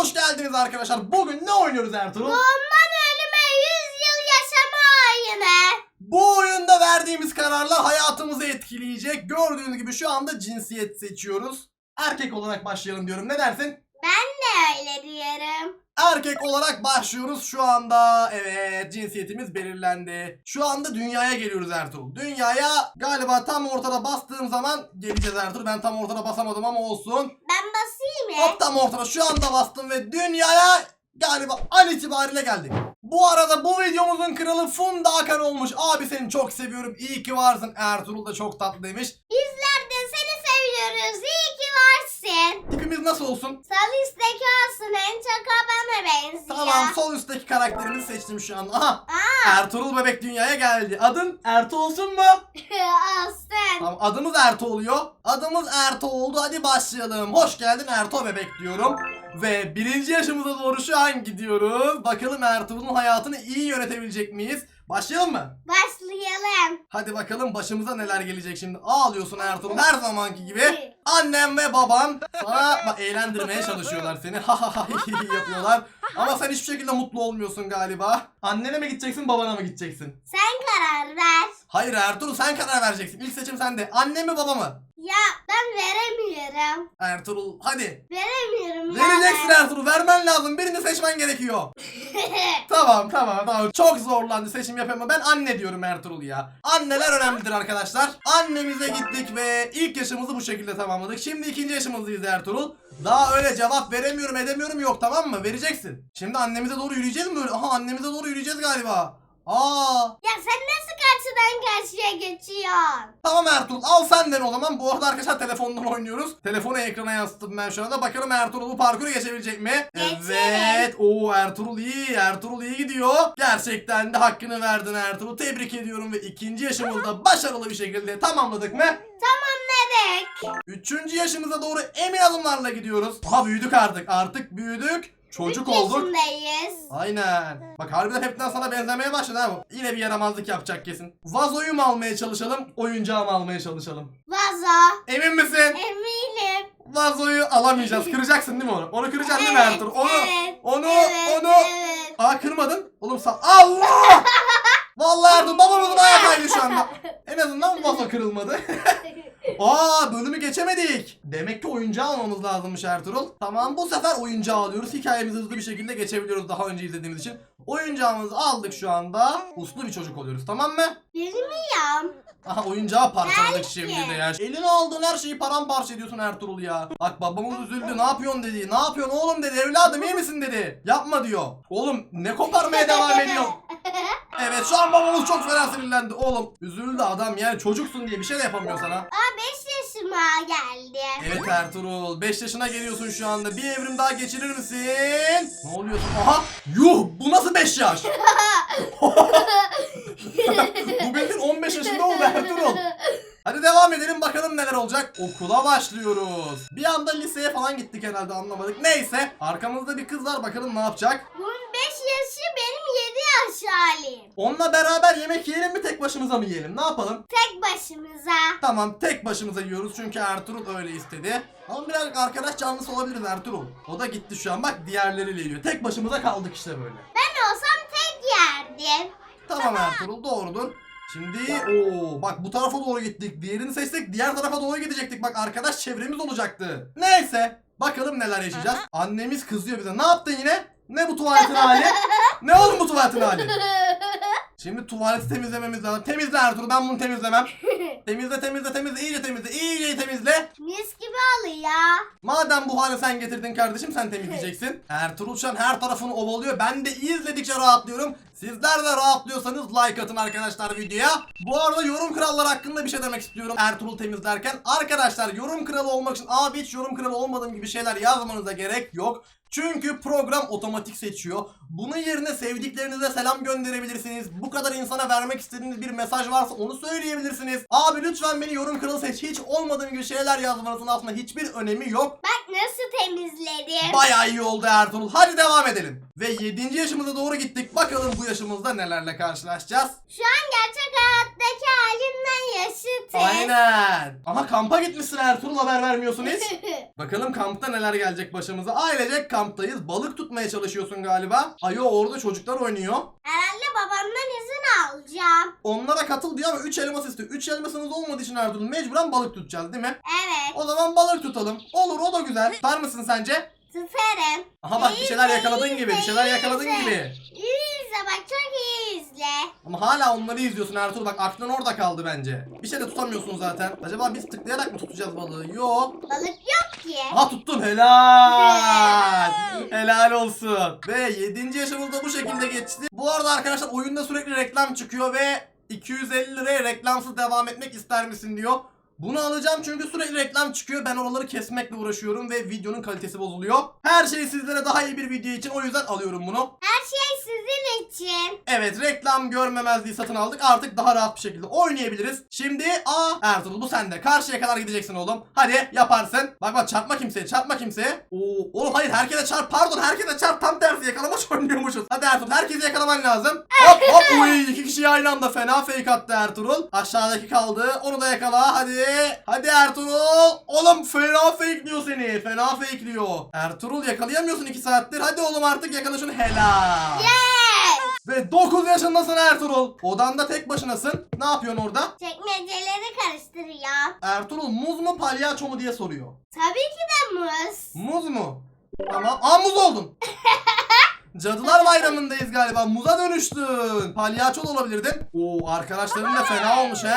hoş geldiniz arkadaşlar. Bugün ne oynuyoruz Ertuğrul? Ondan ölüme 100 yıl yaşama oyunu. Bu oyunda verdiğimiz kararlar hayatımızı etkileyecek. Gördüğünüz gibi şu anda cinsiyet seçiyoruz. Erkek olarak başlayalım diyorum. Ne dersin? Ben de öyle diyorum. Erkek olarak başlıyoruz şu anda. Evet cinsiyetimiz belirlendi. Şu anda dünyaya geliyoruz Ertuğrul. Dünyaya galiba tam ortada bastığım zaman geleceğiz Ertuğrul. Ben tam ortada basamadım ama olsun. Ben basayım mı? Hop tam ortada şu anda bastım ve dünyaya galiba an itibariyle geldik. Bu arada bu videomuzun kralı Funda Akan olmuş. Abi seni çok seviyorum. İyi ki varsın. Ertuğrul da çok tatlıymış. Bizler de seni seviyoruz. İyi ki varsın. Tipimiz nasıl olsun? Sol üstteki olsun en çok o bana benziyor. Tamam sol üstteki karakterimizi seçtim şu an. Aha Aa, Ertuğrul bebek dünyaya geldi. Adın Ertuğ olsun mu? olsun. Tamam adımız Ertuğ oluyor. Adımız Ertuğ oldu. Hadi başlayalım. Hoş geldin Ertuğ bebek diyorum. Ve birinci yaşımıza doğru şu an gidiyoruz. Bakalım Ertuğrul'un hayatını iyi yönetebilecek miyiz? Başlayalım mı? Başlayalım. Hadi bakalım başımıza neler gelecek şimdi. Ağlıyorsun Ertuğrul her zamanki gibi. Annem ve baban sana bak, eğlendirmeye çalışıyorlar seni. Ha ha ha yapıyorlar. Ama sen hiçbir şekilde mutlu olmuyorsun galiba. Annene mi gideceksin babana mı gideceksin? Sen karar ver. Hayır Ertuğrul sen karar vereceksin. İlk seçim sende. Anne mi baba mı? Ya ben veremiyorum. Ertuğrul hadi. Veremiyorum ya Vereceksin ben. Ertuğrul vermen lazım. Birini seçmen gerekiyor. Tamam tamam tamam. Çok zorlandı seçim yapamam. Ben anne diyorum Ertuğrul ya. Anneler önemlidir arkadaşlar. Annemize gittik ve ilk yaşımızı bu şekilde tamamladık. Şimdi ikinci yaşımızdayız Ertuğrul. Daha öyle cevap veremiyorum edemiyorum yok tamam mı? Vereceksin. Şimdi annemize doğru yürüyeceğiz mi böyle? Aha annemize doğru yürüyeceğiz galiba. Aa ya sen nasıl karşıdan karşıya geçiyorsun? Tamam Ertuğrul al senden o zaman. Bu arada arkadaşlar telefondan oynuyoruz. Telefonu ekrana yansıttım ben şu anda. Bakalım Ertuğrul bu parkuru geçebilecek mi? Geçerim. Evet. Oo Ertuğrul iyi. Ertuğrul iyi gidiyor. Gerçekten de hakkını verdin Ertuğrul. Tebrik ediyorum ve ikinci yaşımızda başarılı bir şekilde tamamladık mı? Tamamladık. Üçüncü yaşımıza doğru emin adımlarla gidiyoruz. Aha büyüdük artık. Artık büyüdük. Çocuk olduk. yaşındayız. Aynen. Bak harbiden hepten sana benzemeye başladı ha bu. Yine bir yaramazlık yapacak kesin. Vazoyu mu almaya çalışalım, oyuncağı mı almaya çalışalım? Vazo. Emin misin? Eminim. Vazoyu alamayacağız. Kıracaksın değil mi onu? Onu kıracaksın değil mi Evet, Ertuğrul? Onu, evet, onu, evet, onu. Evet. Aa kırmadın. Oğlum sen Allah! Vallahi Ertuğrul babamızın ayağı kaydı şu anda. En azından vazo kırılmadı. Aa bölümü geçemedik. Demek ki oyuncağı almamız lazımmış Ertuğrul. Tamam bu sefer oyuncağı alıyoruz. Hikayemizi hızlı bir şekilde geçebiliyoruz daha önce izlediğimiz için. Oyuncağımızı aldık şu anda. Uslu bir çocuk oluyoruz tamam mı? Bilmiyorum. Aha oyuncağı parçaladık şimdi de ya. Eline aldığın her şeyi paramparça ediyorsun Ertuğrul ya. Bak babamız üzüldü ne yapıyorsun dedi. Ne yapıyorsun oğlum dedi. Evladım iyi misin dedi. Yapma diyor. Oğlum ne koparmaya devam ediyorsun? Evet şu an babamız çok fena sinirlendi. Oğlum üzüldü adam yani çocuksun diye bir şey de yapamıyor sana. Aa 5 yaşıma geldi. Evet Ertuğrul 5 yaşına geliyorsun şu anda. Bir evrim daha geçirir misin? Ne oluyorsun? Aha! Yuh! Bu nasıl 5 yaş? Bu bildiğin 15 yaşında oldu Ertuğrul. Hadi devam edelim bakalım neler olacak. Okula başlıyoruz. Bir anda liseye falan gittik herhalde anlamadık. Neyse arkamızda bir kız var bakalım ne yapacak. Bunun 5 yaşı benim 7 yaş halim. Onunla beraber yemek yiyelim mi tek başımıza mı yiyelim ne yapalım? Tek başımıza. Tamam tek başımıza yiyoruz çünkü Ertuğrul öyle istedi. Ama birazcık arkadaş canlısı olabiliriz Ertuğrul. O da gitti şu an bak diğerleriyle yiyor. Tek başımıza kaldık işte böyle. Ben olsam tek yerdim. Tamam Ertuğrul doğrudur. Şimdi o bak bu tarafa doğru gittik. Diğerini seçtik diğer tarafa doğru gidecektik. Bak arkadaş çevremiz olacaktı. Neyse bakalım neler yaşayacağız. Annemiz kızıyor bize. Ne yaptın yine? Ne bu tuvaletin hali? Ne oğlum bu tuvaletin hali? Şimdi tuvaleti temizlememiz lazım. Temizle Ertuğrul ben bunu temizlemem. Temizle temizle temizle iyice temizle iyice temizle. Mis gibi oluyor. Madem bu hale sen getirdin kardeşim sen temizleyeceksin. Ertuğrul şu an her tarafını ovalıyor. Ben de izledikçe rahatlıyorum. Sizler de rahatlıyorsanız like atın arkadaşlar videoya. Bu arada yorum kralları hakkında bir şey demek istiyorum Ertuğrul temizlerken. Arkadaşlar yorum kralı olmak için abi hiç yorum kralı olmadığım gibi şeyler yazmanıza gerek yok. Çünkü program otomatik seçiyor. Bunun yerine sevdiklerinize selam gönderebilirsiniz. Bu kadar insana vermek istediğiniz bir mesaj varsa onu söyleyebilirsiniz. Abi lütfen beni yorum kralı seç. Hiç olmadığım gibi şeyler yazmanızın aslında hiçbir önemi yok. Bak nasıl temizledim. Bayağı iyi oldu Ertuğrul. Hadi devam edelim. Ve 7. yaşımıza doğru gittik. Bakalım bu yaşımızda nelerle karşılaşacağız. Şu an gerçek hayattaki halimden yaşıtız. Aynen. Ama kampa gitmişsin Ertuğrul haber vermiyorsun hiç. Bakalım kampta neler gelecek başımıza. Ailecek kamptayız. Balık tutmaya çalışıyorsun galiba. Ayo orada çocuklar oynuyor. Herhalde babamdan izin alacağım. Onlara katıl diyor ama 3 elmas istiyor. 3 elmasınız olmadığı için Ertuğrul mecburen balık tutacağız değil mi? Evet. O zaman balık tutalım. Olur o da güzel. Tutar mısın sence? Tutarım. Aha bak bir şeyler yakaladın gibi. Bir şeyler yakaladın gibi. İyi izle bak çok iyi izle. Ama hala onları izliyorsun Ertuğrul. Bak aklın orada kaldı bence. Bir şey de tutamıyorsun zaten. Acaba biz tıklayarak mı tutacağız balığı? Yo. Balık yok ki. Aha tuttun helal. helal olsun. Ve 7. yaşımızda bu şekilde geçti. Bu arada arkadaşlar oyunda sürekli reklam çıkıyor ve 250 liraya reklamsız devam etmek ister misin diyor. Bunu alacağım çünkü sürekli reklam çıkıyor. Ben oraları kesmekle uğraşıyorum ve videonun kalitesi bozuluyor. Her şey sizlere daha iyi bir video için o yüzden alıyorum bunu. Her şey sizin için. Evet reklam görmemezliği satın aldık. Artık daha rahat bir şekilde oynayabiliriz. Şimdi aa Ertuğrul bu sende. Karşıya kadar gideceksin oğlum. Hadi yaparsın. Bak bak çarpma kimseye çarpma kimseye. Oo, oğlum hayır herkese çarp pardon herkese çarp tam tersi yakalamaç oynuyormuşuz. Hadi Ertuğrul herkesi yakalaman lazım. Hop hop uy iki kişi aynı anda fena fake attı Ertuğrul. Aşağıdaki kaldı onu da yakala hadi. Hadi Ertuğrul. Oğlum fena fake diyor seni. Fena fake diyor. Ertuğrul yakalayamıyorsun 2 saattir. Hadi oğlum artık yakala şunu helal. Yes. Ve 9 yaşındasın Ertuğrul. Odanda tek başınasın. Ne yapıyorsun orada? Çekmeceleri karıştırıyor. Ertuğrul muz mu palyaço mu diye soruyor. Tabii ki de muz. Muz mu? Tamam. Aa muz oldun. Cadılar bayramındayız galiba. Muza dönüştün. Palyaço da olabilirdin. Oo arkadaşların da fena olmuş he.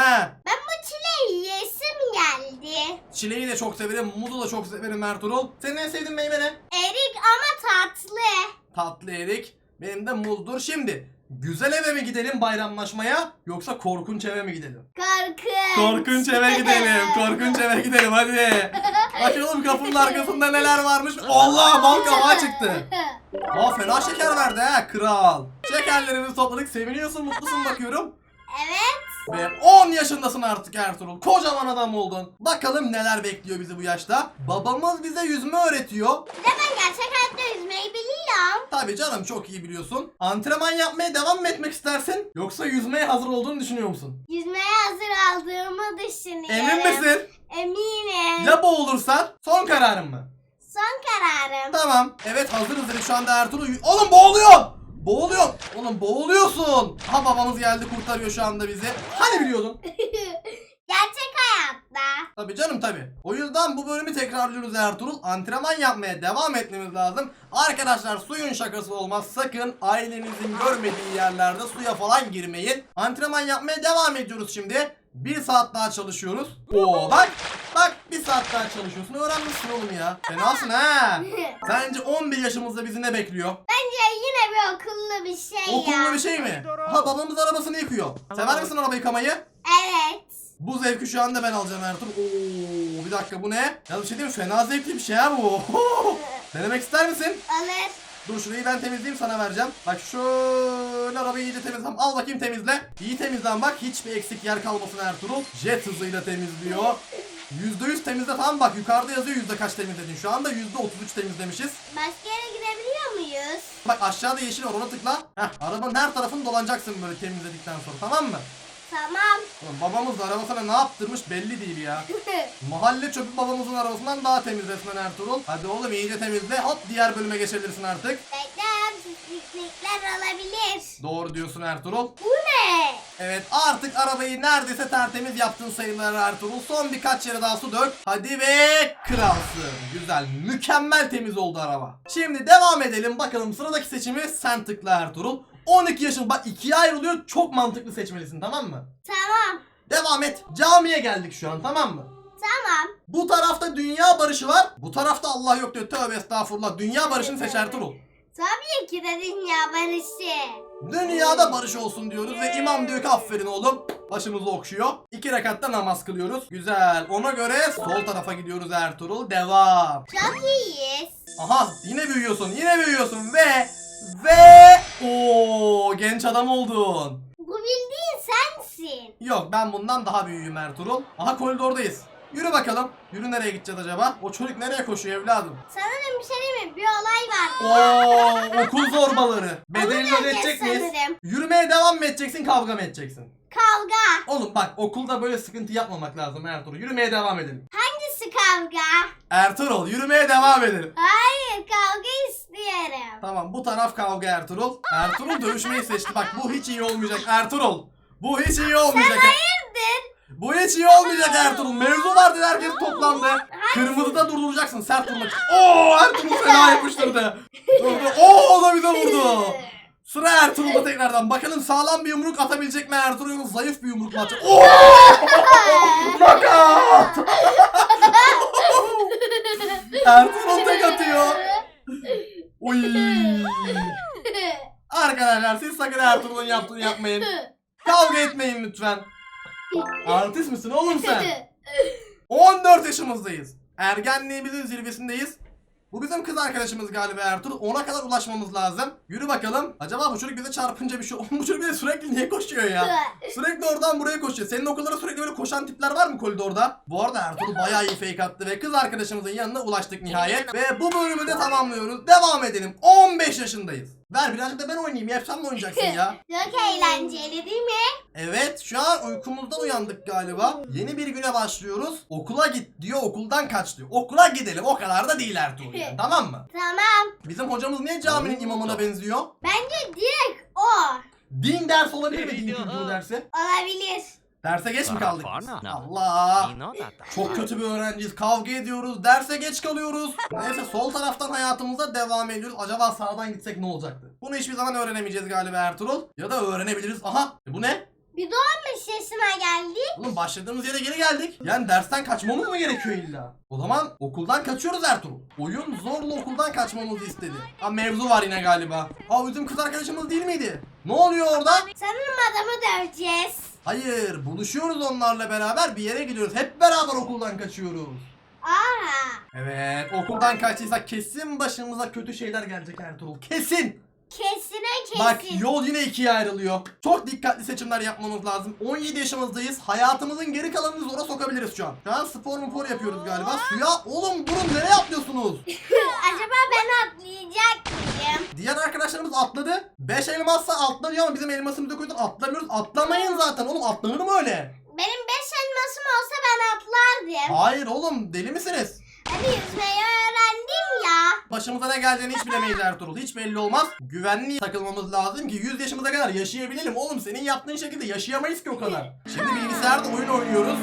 Ben bu çileği yesim geldi. Çileği de çok severim. Muzu da çok severim Ertuğrul. Senin en sevdiğin meyve ne? Erik ama tatlı. Tatlı erik. Benim de muzdur. Şimdi güzel eve mi gidelim bayramlaşmaya yoksa korkunç eve mi gidelim? Korkunç. Korkunç eve gidelim. Korkunç eve gidelim hadi. Bakalım kapının arkasında neler varmış. Allah bal kabağı çıktı. Aa fena şeker verdi ha kral. Şekerlerimizi topladık. Seviniyorsun mutlusun bakıyorum. Evet. Ve 10 yaşındasın artık Ertuğrul. Kocaman adam oldun. Bakalım neler bekliyor bizi bu yaşta. Babamız bize yüzme öğretiyor. Bir de ben gerçek hayatta yüzmeyi biliyorum. Tabii canım çok iyi biliyorsun. Antrenman yapmaya devam mı etmek istersin? Yoksa yüzmeye hazır olduğunu düşünüyor musun? Yüzmeye hazır aldığımı düşünüyorum. Emin misin? Eminim. Ya boğulursan son kararın mı? Son kararım. Tamam. Evet hazırız dedik şu anda Ertuğrul. Oğlum boğuluyor. Boğuluyor. Oğlum boğuluyorsun. Ha babamız geldi kurtarıyor şu anda bizi. Hani biliyordun? gerçek hayatta. Tabii canım tabii. O yüzden bu bölümü tekrarlıyoruz Ertuğrul. Antrenman yapmaya devam etmemiz lazım. Arkadaşlar suyun şakası olmaz. Sakın ailenizin görmediği yerlerde suya falan girmeyin. Antrenman yapmaya devam ediyoruz şimdi. Bir saat daha çalışıyoruz. Oo bak. Bak bir saat daha çalışıyorsun. Öğrenmişsin oğlum ya. Fenasın ha. Sence 11 yaşımızda bizi ne bekliyor? Bence yine bir okullu bir şey ya. Okullu bir şey mi? Ha babamız arabasını yıkıyor. Sever misin araba yıkamayı? Evet. Bu zevki şu anda ben alacağım Ertuğrul. Oo bir dakika bu ne? Ya bir şey diyeyim mi? Fena zevkli bir şey ha bu. Denemek ister misin? Alır. Dur şurayı ben temizleyeyim sana vereceğim. Bak şöyle arabayı iyice temizlem. Al bakayım temizle. İyi temizlen bak. Hiçbir eksik yer kalmasın Ertuğrul. Jet hızıyla temizliyor. %100 temizle tamam bak yukarıda yazıyor yüzde kaç temizledin. Şu anda %33 temizlemişiz. Başka yere gidebiliyor muyuz? Bak aşağıda yeşil var ona tıkla. Heh arabanın her tarafını dolanacaksın böyle temizledikten sonra tamam mı? Tamam. Ulan babamız da arabasına ne yaptırmış belli değil ya. Mahalle çöpü babamızın arabasından daha temiz resmen Ertuğrul. Hadi oğlum iyice temizle. Hop diğer bölüme geçebilirsin artık. Beklem pislikler olabilir. Doğru diyorsun Ertuğrul. Bu ne? Evet artık arabayı neredeyse tertemiz yaptın sayılar Ertuğrul. Son birkaç yere daha su dök. Hadi ve kralsın. Güzel mükemmel temiz oldu araba. Şimdi devam edelim bakalım sıradaki seçimi sen tıkla Ertuğrul. 12 yaşın bak ikiye ayrılıyor çok mantıklı seçmelisin tamam mı? Tamam. Devam et. Camiye geldik şu an tamam mı? Tamam. Bu tarafta dünya barışı var. Bu tarafta Allah yok diyor. Tövbe estağfurullah. Dünya barışını seç Ertuğrul. Tabii ki de dünya barışı. Dünyada barış olsun diyoruz ve imam diyor ki aferin oğlum. Başımızı okşuyor. İki rekatta namaz kılıyoruz. Güzel. Ona göre sol tarafa gidiyoruz Ertuğrul. Devam. Çok iyiyiz. Aha yine büyüyorsun. Yine büyüyorsun ve ve o genç adam oldun. Bu bildiğin sensin. Yok ben bundan daha büyüğüm Ertuğrul. Aha koridordayız. Yürü bakalım. Yürü nereye gideceğiz acaba? O çocuk nereye koşuyor evladım? Sanırım bir şey değil mi? Bir olay var. Oo, okul zorbaları. Bedelini diyeceğiz miyiz? sanırım. Yürümeye devam mı edeceksin kavga mı edeceksin? Kavga. Oğlum bak okulda böyle sıkıntı yapmamak lazım Ertuğrul. Yürümeye devam edelim. Hangisi kavga? Ertuğrul yürümeye devam edelim. Hayır kavga istiyorum. Tamam bu taraf kavga Ertuğrul. Ertuğrul dövüşmeyi seçti. Bak bu hiç iyi olmayacak Ertuğrul. Bu hiç iyi olmayacak. Hayırdır? Bu hiç iyi olmayacak Ertuğrul. Mevzu var diye herkes toplandı. Kırmızıda durduracaksın sert vurmak. Oo Ertuğrul fena yapıştırdı. Durdu. Oo o da bize vurdu. Sıra Ertuğrul'da tekrardan. Bakalım sağlam bir yumruk atabilecek mi Ertuğrul zayıf bir yumruk mu atacak? Oo! Nakat! Ertuğrul tek atıyor. Oy. Arkadaşlar siz sakın Ertuğrul'un yaptığını yapmayın. Kavga etmeyin lütfen. Artist misin oğlum sen? 14 yaşımızdayız. Ergenliğimizin zirvesindeyiz. Bu bizim kız arkadaşımız galiba Ertuğrul. Ona kadar ulaşmamız lazım. Yürü bakalım. Acaba bu çocuk bize çarpınca bir şey... Bu çocuk bize sürekli niye koşuyor ya? Sürekli oradan buraya koşuyor. Senin okullara sürekli böyle koşan tipler var mı koridorda? Bu arada Ertuğrul bayağı iyi fake attı ve kız arkadaşımızın yanına ulaştık nihayet. Ve bu bölümü de tamamlıyoruz. Devam edelim. 15 yaşındayız. Ver birazcık da ben oynayayım. Ya sen mi oynayacaksın ya? Çok eğlenceli değil mi? Evet şu an uykumuzdan uyandık galiba. Yeni bir güne başlıyoruz. Okula git diyor okuldan kaç diyor. Okula gidelim o kadar da değil Ertuğrul yani, tamam mı? Tamam. Bizim hocamız niye caminin imamına benziyor? Bence direkt o. Din dersi olabilir mi din kültürü dersi? Olabilir. Derse geç mi kaldık biz? Allah. Çok kötü bir öğrenciyiz. Kavga ediyoruz. Derse geç kalıyoruz. Neyse sol taraftan hayatımıza devam ediyoruz. Acaba sağdan gitsek ne olacaktı? Bunu hiçbir zaman öğrenemeyeceğiz galiba Ertuğrul. Ya da öğrenebiliriz. Aha e bu ne? Bir doğmuş yaşına geldi. Oğlum başladığımız yere geri geldik. Yani dersten kaçmamız mı gerekiyor illa? O zaman okuldan kaçıyoruz Ertuğrul. Oyun zorla okuldan kaçmamızı istedi. Ha mevzu var yine galiba. Ha bizim kız arkadaşımız değil miydi? Ne oluyor orada? Sanırım adamı döveceğiz. Hayır buluşuyoruz onlarla beraber bir yere gidiyoruz. Hep beraber okuldan kaçıyoruz. Aa. Evet okuldan kaçtıysak kesin başımıza kötü şeyler gelecek Ertuğrul. Kesin. Kesine kesin. Bak yol yine ikiye ayrılıyor. Çok dikkatli seçimler yapmamız lazım. 17 yaşımızdayız. Hayatımızın geri kalanını zora sokabiliriz şu an. Şu an spor spor yapıyoruz galiba. Suya oğlum durun nereye atlıyorsunuz? Acaba ben atlayacak Diğer arkadaşlarımız atladı. 5 elmassa atlanıyor ama bizim elmasımızı koyduk atlamıyoruz. Atlamayın zaten oğlum atlanır mı öyle? Benim beş elmasım olsa ben atlardım. Hayır oğlum deli misiniz? Hadi yüzmeyi öğrendim ya. Başımıza ne geleceğini hiç bilemeyiz Ertuğrul. Hiç belli olmaz. Güvenli takılmamız lazım ki 100 yaşımıza kadar yaşayabilelim. Oğlum senin yaptığın şekilde yaşayamayız ki o kadar. Şimdi bilgisayarda oyun oynuyoruz.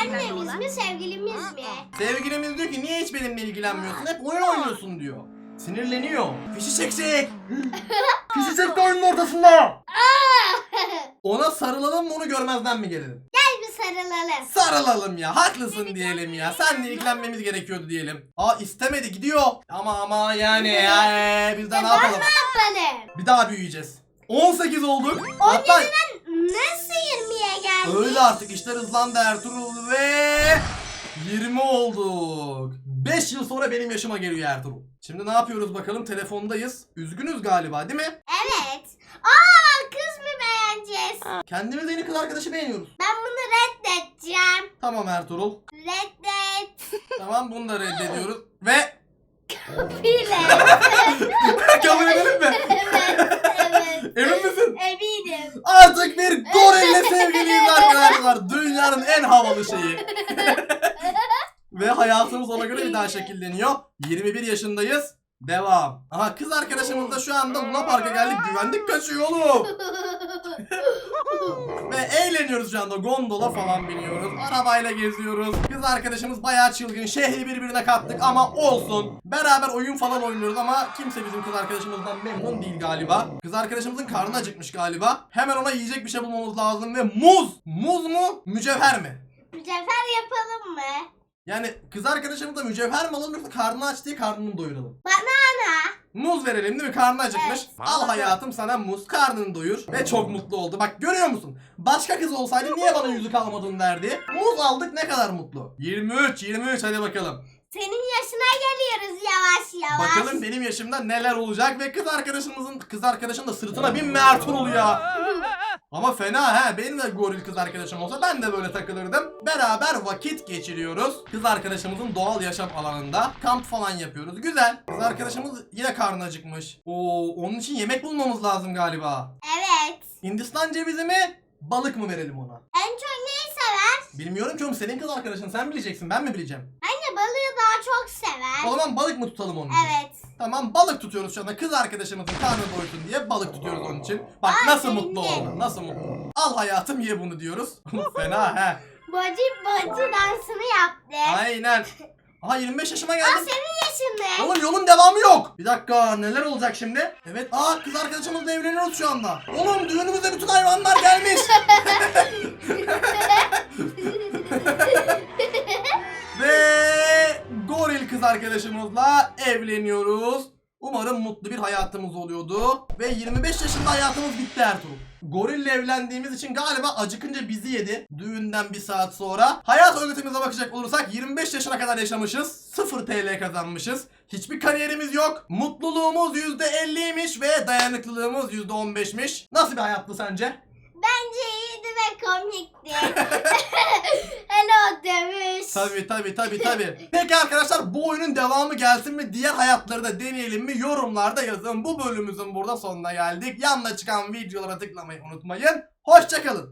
Annemiz mi sevgilimiz mi? Sevgilimiz diyor ki niye hiç benimle ilgilenmiyorsun? Hep oyun oynuyorsun diyor. Sinirleniyor. Fişi. Fişi çekti oyunun ortasında. Ona sarılalım mı onu görmezden mi gelelim? Gel bir sarılalım. Sarılalım ya. Haklısın diyelim ya. Seninle ilgilenmemiz gerekiyordu diyelim. Aa istemedi gidiyor. Ama ama yani ya, ee, biz de ne yapalım? Yapalım. Bir daha büyüyeceğiz. 18 olduk. Hatta Nasıl 20'ye geldik? öyle artık işler hızlandı Ertuğrul ve 20 olduk. 5 yıl sonra benim yaşıma geliyor Ertuğrul. Şimdi ne yapıyoruz bakalım telefondayız. Üzgünüz galiba değil mi? Evet. Aa kız mı beğeneceğiz? Kendimiz yeni kız arkadaşı beğeniyoruz. Ben bunu reddedeceğim. Tamam Ertuğrul. Reddet. Tamam bunu da reddediyoruz. Ve Bile. kabul edelim mi? evet. Evet. Emin misin? Eminim. Artık bir gorille sevgiliyiz arkadaşlar. Dünyanın en havalı şeyi. Ve hayatımız ona göre bir daha şekilleniyor. 21 yaşındayız. Devam. Aha kız arkadaşımız da şu anda Luna Park'a geldik. Güvenlik kaçıyor oğlum. Ve eğleniyoruz şu anda. Gondola falan biniyoruz. Arabayla geziyoruz. Kız arkadaşımız bayağı çılgın. Şehri birbirine kattık ama olsun. Beraber oyun falan oynuyoruz ama kimse bizim kız arkadaşımızdan memnun değil galiba. Kız arkadaşımızın karnı acıkmış galiba. Hemen ona yiyecek bir şey bulmamız lazım ve muz. Muz mu? Mücevher mi? Mücevher yapalım mı? Yani kız arkadaşımız da mücevher mi alalım yoksa karnı aç diye karnını doyuralım. Banana. Muz verelim değil mi? Karnı acıkmış. Evet. Al hayatım sana muz, karnını doyur. Ve çok mutlu oldu. Bak görüyor musun? Başka kız olsaydı niye bana yüzük almadın derdi. Muz aldık ne kadar mutlu. 23, 23 hadi bakalım. Senin yaşına geliyoruz yavaş yavaş. Bakalım benim yaşımda neler olacak ve kız arkadaşımızın kız arkadaşın da sırtına binme Ertuğrul ya. Ama fena he. Benim de goril kız arkadaşım olsa ben de böyle takılırdım. Beraber vakit geçiriyoruz. Kız arkadaşımızın doğal yaşam alanında kamp falan yapıyoruz. Güzel. Kız arkadaşımız yine karnı acıkmış. Oo, onun için yemek bulmamız lazım galiba. Evet. Hindistan cevizi mi? Balık mı verelim ona? En çok neyi sever? Bilmiyorum ki oğlum senin kız arkadaşın sen bileceksin ben mi bileceğim? Anne balığı daha çok sever. O zaman balık mı tutalım için? Evet. Tamam balık tutuyoruz şu anda kız arkadaşımızın karnı doysun diye balık tutuyoruz onun için. Bak Ay, nasıl mutlu sevindim. oldu nasıl mutlu. Al hayatım ye bunu diyoruz. Fena he. Bacı bacı dansını yaptı. Aynen. Aha 25 yaşıma Aa geldim. senin yaşında. Oğlum yolun devamı yok. Bir dakika neler olacak şimdi? Evet aa kız arkadaşımızla evleniyoruz şu anda. Oğlum düğünümüze bütün hayvanlar gelmiş. Ve goril kız arkadaşımızla evleniyoruz. Umarım mutlu bir hayatımız oluyordu. Ve 25 yaşında hayatımız bitti Ertuğrul. Gorille evlendiğimiz için galiba acıkınca bizi yedi. Düğünden bir saat sonra. Hayat öğretimize bakacak olursak 25 yaşına kadar yaşamışız. 0 TL kazanmışız. Hiçbir kariyerimiz yok. Mutluluğumuz %50'ymiş ve dayanıklılığımız %15'miş. Nasıl bir hayattı sence? Bence iyiydi ve komikti. Hele o dövüş. Tabi tabi tabi tabi. Peki arkadaşlar bu oyunun devamı gelsin mi? Diğer hayatları da deneyelim mi? Yorumlarda yazın. Bu bölümümüzün burada sonuna geldik. Yanına çıkan videolara tıklamayı unutmayın. Hoşçakalın.